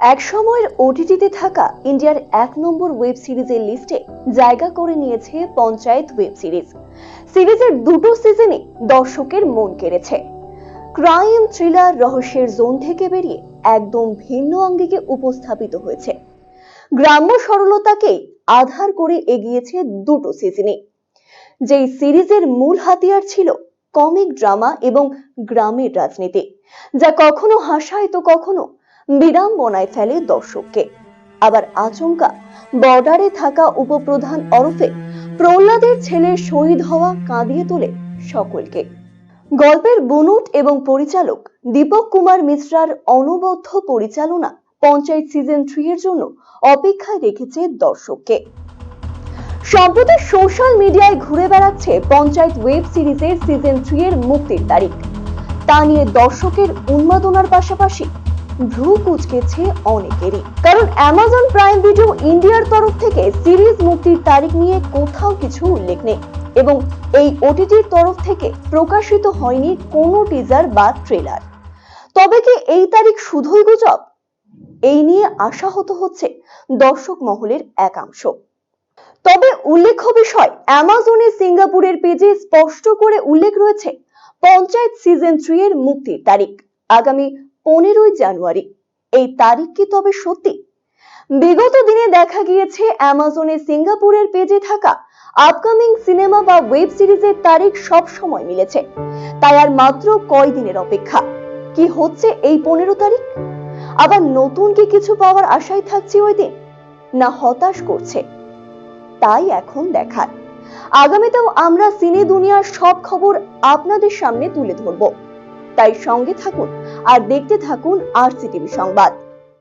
এক সময়ের ওটিটিতে থাকা ইন্ডিয়ার এক নম্বর ওয়েব সিরিজের লিস্টে জায়গা করে নিয়েছে পঞ্চায়েত ওয়েব সিরিজ। সিরিজের দুটো সিজনে দর্শকের মন কেড়েছে। ক্রাইম থ্রিলার রহস্যের জোন থেকে বেরিয়ে একদম ভিন্ন অঙ্গিকে উপস্থাপিত হয়েছে। গ্রাম্য সরলতাকে আধার করে এগিয়েছে দুটো সিজনে। যেই সিরিজের মূল হাতিয়ার ছিল কমিক ড্রামা এবং গ্রামের রাজনীতি, যা কখনো হাসায় তো কখনো বিড়ম্বনায় ফেলে দর্শককে। আবার আচমকা বর্ডারে থাকা উপপ্রধান ওরফে প্রহ্লাদের ছেলের শহীদ হওয়া কাঁদিয়ে তোলে সকলকে। গল্পের বুনুট এবং পরিচালক দীপক কুমার মিশ্রার অনবদ্য পরিচালনা পঞ্চায়েত সিজন থ্রি এর জন্য অপেক্ষায় রেখেছে দর্শককে। সম্প্রতি সোশ্যাল মিডিয়ায় ঘুরে বেড়াচ্ছে পঞ্চায়েত ওয়েব সিরিজের সিজন থ্রি এর মুক্তির তারিখ। তা নিয়ে দর্শকের উন্মাদনার পাশাপাশি ভ্রু কুচকেছে অনেকেরই। কারণ অ্যামাজন প্রাইম ভিডিও ইন্ডিয়ার তরফ থেকে সিরিজ মুক্তির তারিখ নিয়ে কোথাও কিছু উল্লেখ নেই। এবং এই ওটিটির তরফ থেকে প্রকাশিত হয়নি কোনো টিজার বা ট্রেলার তবে কি এই তারিখ শুধুই গুজব? এই নিয়ে আশাহত হচ্ছে দর্শক মহলের একাংশ। তবে উল্লেখ্য বিষয় অ্যামাজনে সিঙ্গাপুরের পেজে স্পষ্ট করে উল্লেখ রয়েছে, পঞ্চায়েত সিজন থ্রি এর মুক্তির তারিখ। আগামী পনেরোই জানুয়ারি। এই তারিখ কি তবে সত্যি? বিগত দিনে দেখা গিয়েছে অ্যামাজনে সিঙ্গাপুরের পেজে থাকা আপকামিং সিনেমা বা ওয়েব সিরিজের তারিখ সব সময় মিলেছে। তাই আর মাত্র কয়দিনের অপেক্ষা। কি হচ্ছে এই পনেরো তারিখ? আবার নতুন কি কিছু পাওয়ার আশায় থাকছে ওই দিন? না হতাশ করছে। তাই এখন দেখার। আগামীতেও আমরা সিনে দুনিয়ার সব খবর আপনাদের সামনে তুলে ধরব। তাই সঙ্গে থাকুন আর দেখতে থাকুন আর সিটিভি সংবাদ।